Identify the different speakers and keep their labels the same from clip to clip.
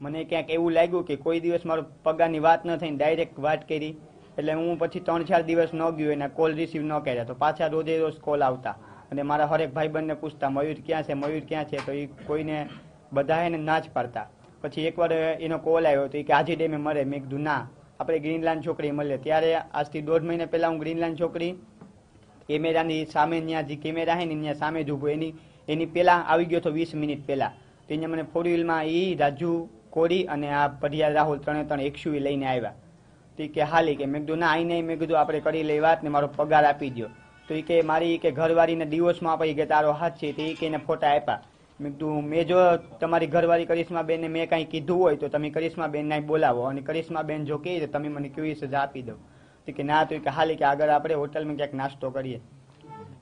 Speaker 1: મને ક્યાંક એવું લાગ્યું કે કોઈ દિવસ મારો પગારની વાત ન થઈને ડાયરેક્ટ વાત કરી. એટલે હું પછી ત્રણ ચાર દિવસ ન ગયો, એના કોલ રિસીવ ન કર્યા. તો પાછા રોજે રોજ કોલ આવતા. અને મારા હરેક ભાઈબંધને પૂછતા, મયુર ક્યાં છે? મયુર ક્યાં છે? તો એ કોઈને બધા એને ના જ પાડતા. પછી એકવાર એનો કોલ આવ્યો તો એ કે, આજે ડેમે મળે મેં કીધું, ના, આપણે ગ્રીનલાન્ડ છોકરી મળે ત્યારે આજથી દોઢ મહિના પહેલાં હું ગ્રીનલાન્ડ છોકરી, કેમેરાની સામે ત્યાં જે કેમેરા છે ને ત્યાં સામે જ ઊભો. એની એની પહેલાં આવી ગયો હતો વીસ મિનિટ પહેલાં. તો એને મને ફોર વ્હીલમાં એ રાજુ કોરી અને આ પઢિયા રાહુલ ત્રણે ત્રણ એકસુવી લઈને આવ્યા. તો કે હાલી કે મેં કીધું, ના, આઈ નહીં. મેં કીધું, આપણે કરી લઈ વાત ને મારો પગાર આપી દો તો એ કે મારી કે ઘરવાળીને દિવસમાં આપી કે તારો હાથ છે તો એ કે એને ફોટા આપ્યા. મેં કીધું, મેં જો તમારી ઘરવાળી કરિશ્મા બેનને મેં કાંઈ કીધું હોય તો તમે કરિશ્મા બેનને બોલાવો અને કરિશ્મા બેન જો કહે તો તમે મને કેવી સજા આપી દો. તો કે, ના, તો કે હાલી કે આગળ આપણે હોટલમાં ક્યાંક નાસ્તો કરીએ.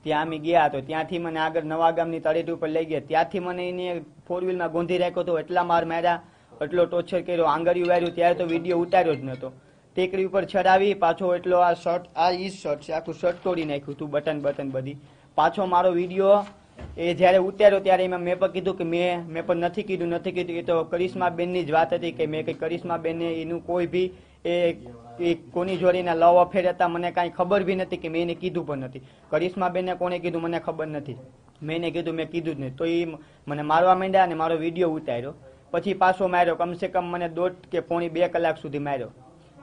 Speaker 1: ત્યાં અમે ગયા તો ત્યાંથી મને આગળ નવા ગામની તળેટી ઉપર લઈ ગયા. ત્યાંથી મને એને ફોર વ્હીલમાં ગોંધી રાખ્યો હતો એટલા માર માર્યા એટલો ટોર્ચર કર્યો આંગળીયું વાર્યું ત્યારે તો વીડિયો ઉતાર્યો જ નહોતો. ટેકરી ઉપર ચડાવી, પાછો એટલો આ શર્ટ, આ ઈ શર્ટ છે, આખું શર્ટ તોડી નાખ્યું હતું બટન બટન બધી. પાછો મારો વીડિયો, એ જ્યારે ઉતાર્યો ત્યારે એમાં મેં પણ કીધું કે મેં મેં પણ નથી કીધું નથી કીધું. એ તો કરિશ્મા બેનની જ વાત હતી કે મેં કંઈ કરિશ્મા બેનને એનું કોઈ બી એ કોની જોડીના લવ અફેર હતા, મને કાંઈ ખબર બી નથી કે મેં એને કીધું પણ નથી. કરિશ્મા બેનને કોને કીધું? મને ખબર નથી. મેં એને કીધું, મેં કીધું જ નહીં. તો એ મને મારવા માંડ્યા અને મારો વીડિયો ઉતાર્યો. પછી પાછો માર્યો, કમસે કમ મને દોઢ કે પોણી બે કલાક સુધી માર્યો.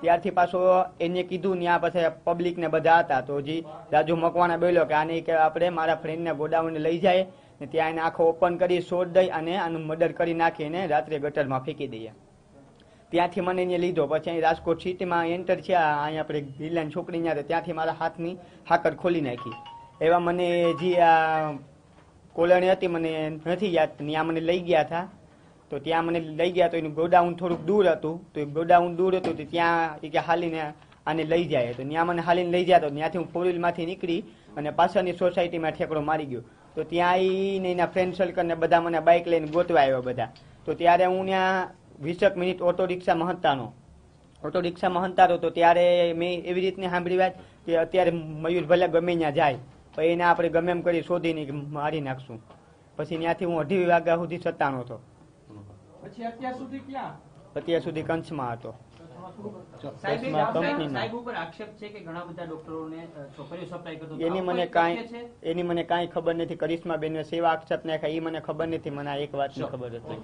Speaker 1: ત્યારથી પાછો એને કીધું, ત્યાં પબ્લિક ને બધા હતા, તો હજી રાજુ મકવાણા બોલ્યો કે આને કે આપણે મારા ફ્રેન્ડને ગોડાઉન લઈ જાય ને ત્યાં એને આખો ઓપન કરી શોધ દઈ અને આનું મર્ડર કરી નાખીને રાત્રે ગટરમાં ફેંકી દઈએ. ત્યાંથી મને એને લીધો. પછી અહીં રાજકોટ સિટીમાં એન્ટર થયા અહીંયા આપણે ગિલ્લાની છોકરી ત્યાં ત્યાંથી મારા હાથની હાકર ખોલી નાખી. એવા મને જે આ કોલણી હતી, મને નથી યાદ, ત્યાં મને લઈ ગયા હતા. તો ત્યાં મને લઈ ગયા તો એનું ગોડાઉન થોડુંક દૂર હતું. તો એ ગોડાઉન દૂર હતું તો ત્યાં એ કે હાલીને આને લઈ જાય. તો ત્યાં મને હાલીને લઈ જાય તો ત્યાંથી હું ફોર વ્હીલમાંથી નીકળી અને પાછળની સોસાયટીમાં ઠેકડો મારી ગયો. તો ત્યાં આવીને એના ફ્રેન્ડ સર્કલને બધા મને બાઇક લઈને ગોતવા આવ્યા બધા. તો ત્યારે હું ત્યાં વીસેક મિનિટ ઓટો રિક્ષામાં હંતાનો. ઓટો રિક્ષામાં હંતારો તો ત્યારે મેં એવી રીતને સાંભળી વાત કે અત્યારે મયુર ભલે ગમે ત્યાં જાય પછી એને આપણે ગમે એમ કરી શોધીને મારી નાખશું. પછી ત્યાંથી હું અઢી વાગ્યા સુધી સત્તાનો હતો.
Speaker 2: પછી અત્યાર સુધી ક્યાં?
Speaker 1: અત્યાર સુધી કંચમાં હતો. એની મને
Speaker 3: કાંઈ
Speaker 1: એની મને કાંઈ ખબર નથી. કરિશ્મા બેન સેવા આક્ષેપ નાખ્યા. એ મને ખબર નથી. મને એક વાતની ખબર હતી.